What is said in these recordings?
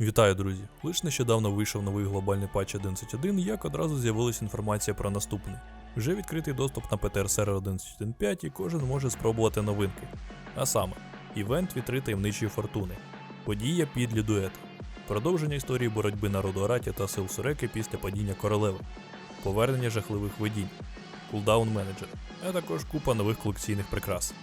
Вітаю, друзі! Лиш нещодавно вийшов новий глобальний патч 11.1, як одразу з'явилася інформація про наступний. Вже відкритий доступ на PTR сервер 11.1.5 і кожен може спробувати новинки. А саме, івент вітри таємничої фортуни, подія підлі дуети, продовження історії боротьби народу Араті та сил Суреки після падіння королеви, повернення жахливих видінь, кулдаун менеджер, а також купа нових колекційних прикрас.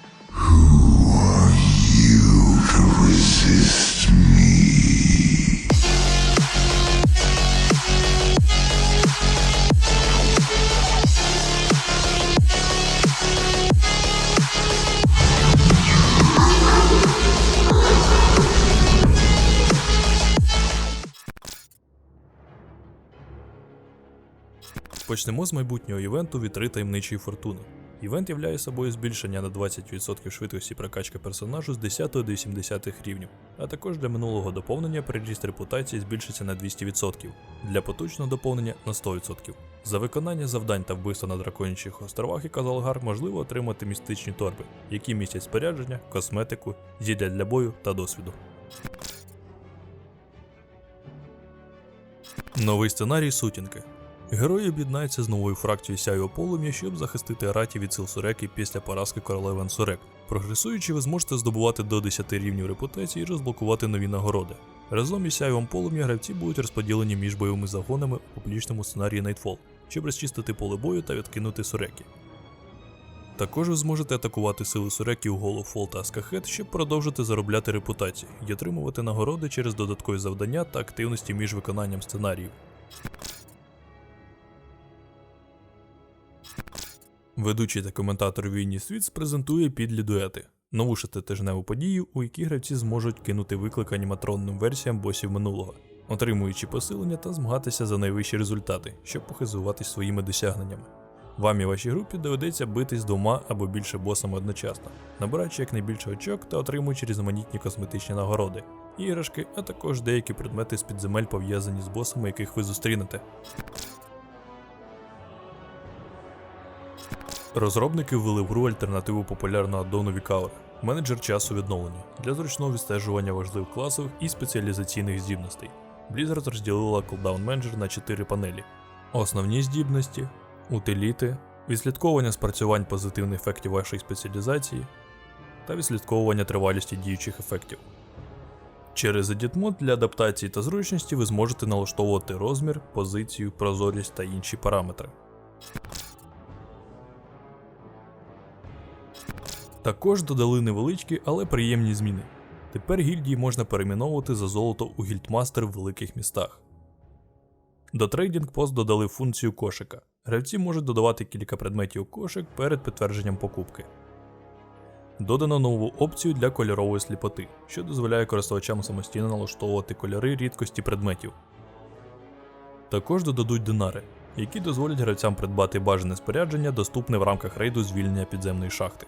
Почнемо з майбутнього івенту Вітри таємничої фортуни. Івент являє собою збільшення на 20% швидкості прокачки персонажу з 10 до 70 рівнів, а також для минулого доповнення приріст репутації збільшиться на 200%, для поточного доповнення на 100%. За виконання завдань та вбивства на драконячих островах і Казалгар можливо отримати містичні торби, які містять спорядження, косметику, зілля для бою та досвіду. Новий сценарій сутінки. Герої об'єднаються з новою фракцією Сяйо Полум'я, щоб захистити Араті від сил Суреки після поразки королеви Ансурек. Прогресуючи, ви зможете здобувати до 10 рівнів репутації і розблокувати нові нагороди. Разом із Сяйвом Полум'я гравці будуть розподілені між бойовими загонами у публічному сценарії Nightfall, щоб розчистити поле бою та відкинути Суреки. Також ви зможете атакувати сили Суреки у голову Фол та Аскахет, щоб продовжити заробляти репутацію і отримувати нагороди через додаткові завдання та активності між виконанням сценаріїв. Ведучий та коментатор Вінні Світс презентує підлі дуети, нову шеститижневу подію, у якій гравці зможуть кинути виклик аніматронним версіям босів минулого, отримуючи посилення та змагатися за найвищі результати, щоб похизуватись своїми досягненнями. Вам і вашій групі доведеться битись двома або більше босами одночасно, набираючи якнайбільше очок та отримуючи різноманітні косметичні нагороди, іграшки, а також деякі предмети з підземель пов'язані з босами, яких ви зустрінете. Розробники ввели в гру альтернативу популярного аддону Вікаура – менеджер часу відновлення для зручного відстежування важливих класових і спеціалізаційних здібностей. Blizzard розділила Cooldown Manager на 4 панелі: основні здібності, утиліти, відслідковування спрацювань позитивних ефектів вашої спеціалізації та відслідковування тривалісті діючих ефектів. Через Edit Mode для адаптації та зручності ви зможете налаштовувати розмір, позицію, прозорість та інші параметри. Також додали невеличкі, але приємні зміни. Тепер гільдії можна перейменовувати за золото у гільдмастер в великих містах. До трейдинг пост додали функцію кошика. Гравці можуть додавати кілька предметів у кошик перед підтвердженням покупки. Додано нову опцію для кольорової сліпоти, що дозволяє користувачам самостійно налаштовувати кольори рідкості предметів. Також додадуть динари, які дозволять гравцям придбати бажане спорядження, доступне в рамках рейду звільнення підземної шахти.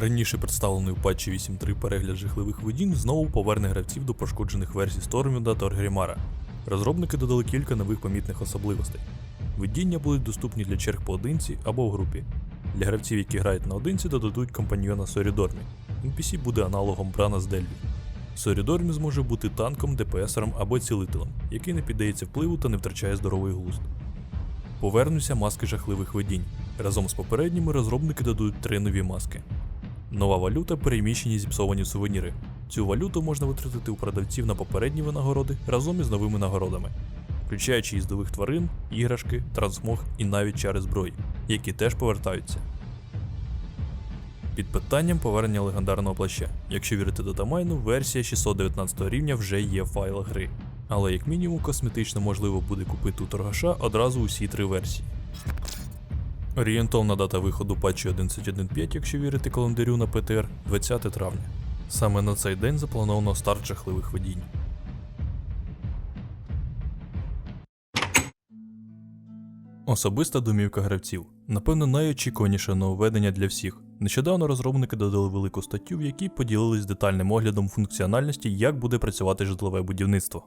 Раніше представлений у патчі 8.3 перегляд жахливих видінь знову поверне гравців до пошкоджених версій Стормюнда та Оргрімара. Розробники додали кілька нових помітних особливостей. Видіння будуть доступні для черг поодинці або в групі. Для гравців, які грають наодинці, додадуть компаньйона Сорідормі. NPC буде аналогом Брана з Дельві. Сорідормі зможе бути танком, ДПСером або цілителем, який не піддається впливу та не втрачає здоровий глузд. Повернуться маски жахливих видінь. Разом з попередніми розробники дадуть три нові маски. Нова валюта переміщені зіпсовані сувеніри. Цю валюту можна витратити у продавців на попередні винагороди разом із новими нагородами, включаючи їздових тварин, іграшки, трансмог і навіть чари зброї, які теж повертаються. Під питанням повернення легендарного плаща. Якщо вірити датамайну, версія 619 рівня вже є в файлах гри. Але як мінімум косметично можливо буде купити у торгаша одразу усі три версії. Орієнтовна дата виходу патчу 11.1.5, якщо вірити календарю на ПТР, 20 травня. Саме на цей день заплановано старт жахливих видінь. Особиста домівка гравців. Напевно, найочікуваніше нововведення для всіх. Нещодавно розробники додали велику статтю, в якій поділились детальним оглядом функціональності, як буде працювати житлове будівництво.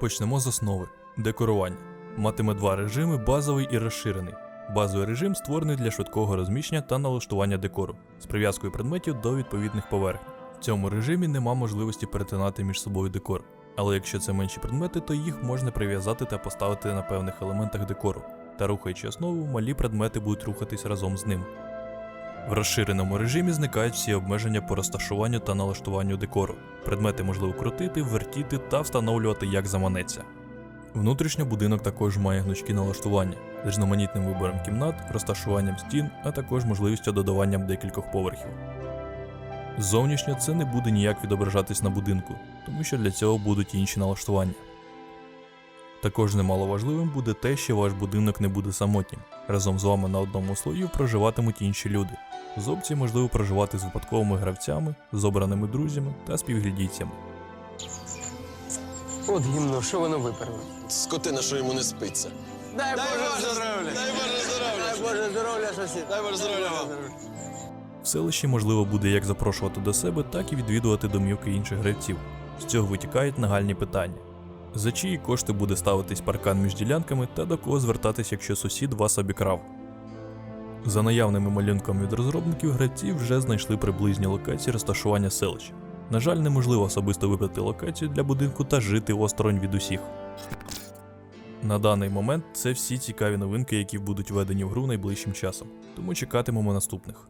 Почнемо з основи декорування. Матиме два режими базовий і розширений. Базовий режим створений для швидкого розміщення та налаштування декору з прив'язкою предметів до відповідних поверхень. В цьому режимі нема можливості перетинати між собою декор, але якщо це менші предмети, то їх можна прив'язати та поставити на певних елементах декору, та рухаючи основу, малі предмети будуть рухатись разом з ним. В розширеному режимі зникають всі обмеження по розташуванню та налаштуванню декору. Предмети можливо крутити, вертіти та встановлювати як заманеться. Внутрішньо будинок також має гнучкі налаштування з різноманітним вибором кімнат, розташуванням стін, а також можливістю додаванням декількох поверхів. Зовнішньо це не буде ніяк відображатись на будинку, тому що для цього будуть інші налаштування. Також немало важливим буде те, що ваш будинок не буде самотнім. Разом з вами на одному слої проживатимуть інші люди. З опцій можливо проживати з випадковими гравцями, з обраними друзями та співглядійцями. От гімно, що воно виперло? Скотина, що йому не спиться. Дай, Дай Боже здоров'я! Дай Боже здоров'я! Дай Боже здоров'я, сусід! Дай Боже здоров'я вам! В селищі можливо буде як запрошувати до себе, так і відвідувати домівки інших гравців. З цього витікають нагальні питання. За чиї кошти буде ставитись паркан між ділянками та до кого звертатись, якщо сусід вас обікрав. За наявними малюнками від розробників, гравці вже знайшли приблизні локації розташування селищ. На жаль, неможливо особисто вибрати локацію для будинку та жити осторонь від усіх. На даний момент це всі цікаві новинки, які будуть введені в гру найближчим часом, тому чекатимемо наступних.